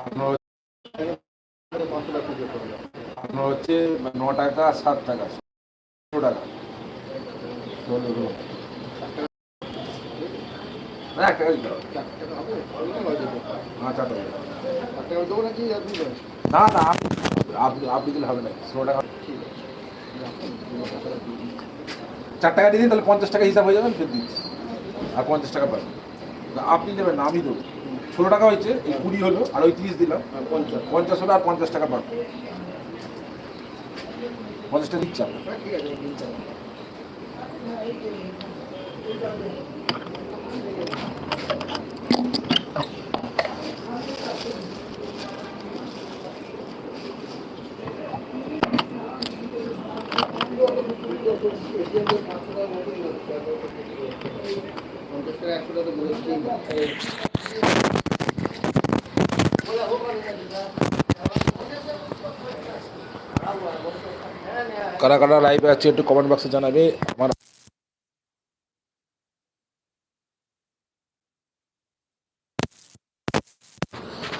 আপনার আপনার হচ্ছে ন টাকা সাত টাকা ষোলো টাকা ষোলো দিতে হবে হ্যাঁ না না আপনি আপনি দিলে হবে না। ষোলো টাকা চার টাকা দিয়ে দিন তাহলে পঞ্চাশ টাকা হিসাব হয়ে যাবে আমি দিচ্ছি। আর পঞ্চাশ টাকা পাবেন আপনি দেবেন না আমি দেবো। ষোলো টাকা হয়েছে এই কুড়ি হলো আর ওই তিরিশ দিলাম। পঞ্চাশ। হলো আর পঞ্চাশ টাকা পাবেন পঞ্চাশ টাকা দিচ্ছি আপনার কারা কারা লাইভে আছে একটু কমেন্ট বক্সে জানাবে। আমার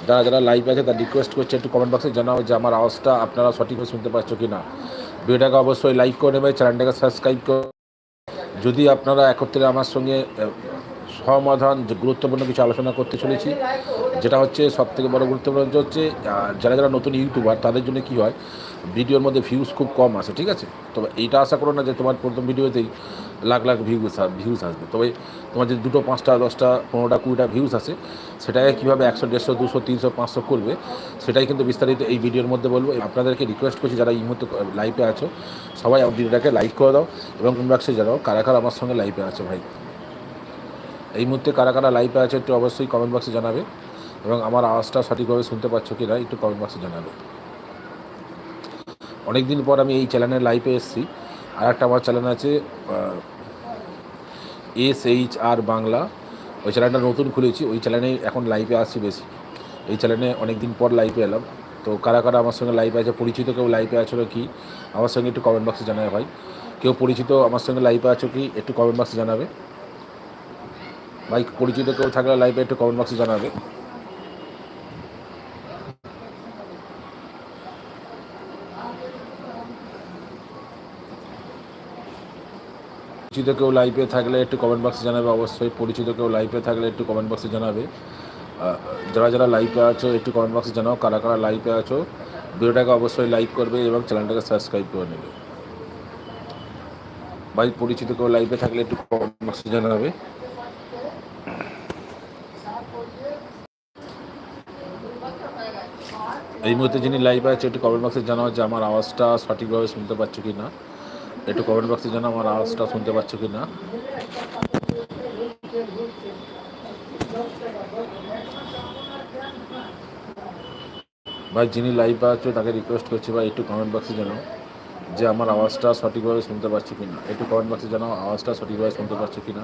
যারা যারা লাইভ আছে, তার রিকোয়েস্ট করছে একটু কমেন্ট বক্সে জানাও যে আমার আওয়াজটা আপনারা সঠিকভাবে শুনতে পাচ্ছ কি না ভিডিওটাকে অবশ্যই লাইক করে নেবে চ্যানেলটাকে সাবস্ক্রাইব করে যদি আপনারা একত্রে আমার সঙ্গে সমাধান, যে গুরুত্বপূর্ণ কিছু আলোচনা করতে চলেছি, যেটা হচ্ছে সব থেকে বড় গুরুত্বপূর্ণ হচ্ছে যারা যারা নতুন ইউটিউবার তাদের জন্য কি হয়, ভিডিওর মধ্যে ভিউজ খুব কম আসে, ঠিক আছে? তবে এইটা আশা করো না যে তোমার প্রথম ভিডিওতেই লাখ লাখ ভিউজ ভিউজ আসবে। তবে তোমার যদি দুটো, পাঁচটা, দশটা, পনেরোটা, কুড়িটা ভিউজ আসে, সেটাকে কীভাবে একশো, দেড়শো, দুশো, তিনশো, পাঁচশো করবে, সেটাই কিন্তু বিস্তারিত এই ভিডিওর মধ্যে বলব। আপনাদেরকে রিকোয়েস্ট করছি, যারা এই মুহূর্তে লাইভে আছো, সবাই ভিডিওটাকে লাইক করে দাও এবং কমেন্ট বক্সে জানাও, কারা কারা আমার সঙ্গে লাইভে আছে ভাই। এই মুহূর্তে কারা কারা লাইভে আছে, একটু অবশ্যই কমেন্ট বক্সে জানাবে। এবং আমার আওয়াজটা সঠিকভাবে শুনতে পাচ্ছ কি না একটু কমেন্ট বক্সে জানাবে। অনেক দিন পর আমি এই চ্যানেলে লাইভে এসেছি। আর একটা আমার চ্যানেল আছে এস এইচ আর বাংলা। ওই চ্যানেলটা নতুন খুলেছি, ওই চ্যানেলে এখন লাইভে আসছি বেশি। এই চ্যানেলে অনেক দিন পর লাইভে এলাম। তো কারা কারা আমার সঙ্গে লাইভে আছে, পরিচিত কেউ লাইভে আছো কি আমার সঙ্গে একটু কমেন্ট বক্সে জানাবে ভাই। কেউ পরিচিত আমার সঙ্গে লাইভে আছো কি, একটু কমেন্ট বক্সে জানাবে। ভাই, পরিচিত কেউ থাকলে লাইভে একটু কমেন্ট বক্সে জানাবে। পরিচিত কেউ লাইভে থাকলে একটু কমেন্ট বক্সে জানাবে, অবশ্যই পরিচিত কেউ লাইভে থাকলে একটু কমেন্ট বক্সে জানাবে। যারা যারা লাইভে আছো, একটু কমেন্ট বক্সে জানাও, কারা কারা লাইভে আছো। ভিডিওটাকে অবশ্যই লাইক করবে এবং চ্যানেলটাকে সাবস্ক্রাইব করে নেবে। ভাই, পরিচিত কেউ লাইভে থাকলে একটু কমেন্ট বক্সে জানাবে। এই মুহূর্তে যিনি লাইভে আছে, একটু কমেন্ট বক্সে জানাও যে আমার আওয়াজটা সঠিকভাবে শুনতে পাচ্ছ কি না একটু কমেন্ট বক্সে জানা আমার আওয়াজটা শুনতে পাচ্ছ কি না ভাই, যিনি লাইভ আছে, তাকে রিকোয়েস্ট করছি ভাই, একটু কমেন্ট বক্সে জানাও যে আমার আওয়াজটা সঠিকভাবে শুনতে পাচ্ছি কি না একটু কমেন্ট বক্সে জানাও আওয়াজটা সঠিকভাবে শুনতে পাচ্ছি কি না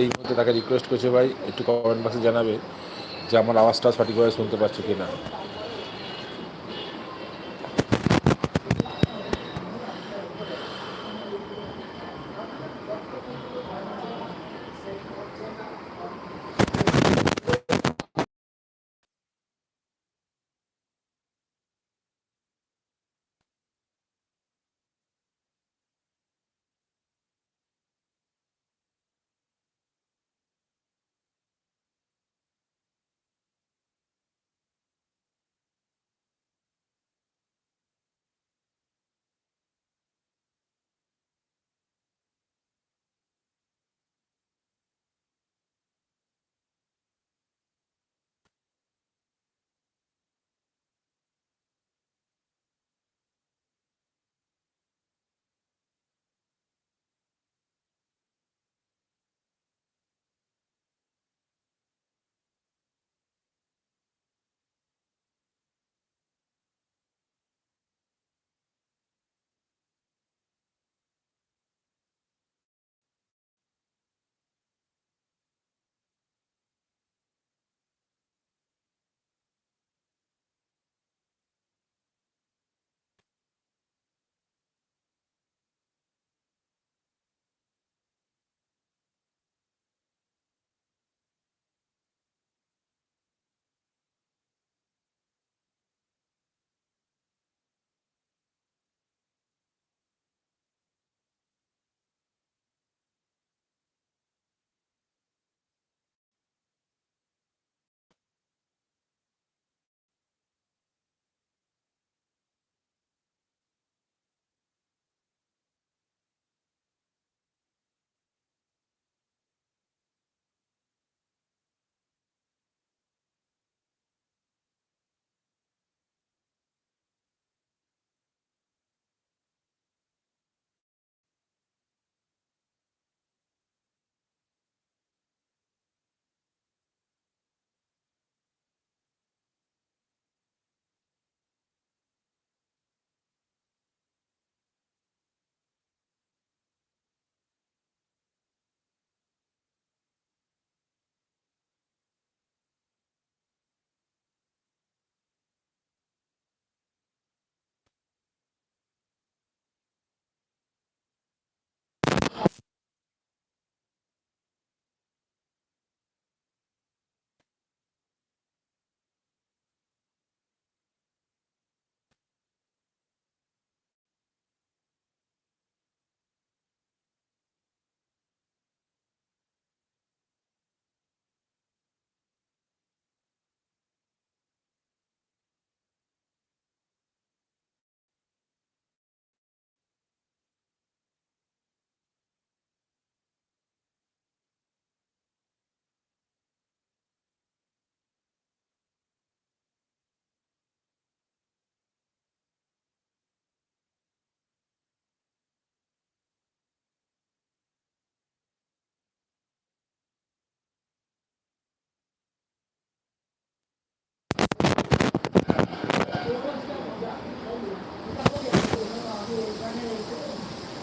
এই মুহূর্তে তাকে রিকোয়েস্ট করছে, ভাই, একটু কমেন্ট বক্সে জানাবে যে আমার আওয়াজটা সঠিকভাবে শুনতে পাচ্ছ কি না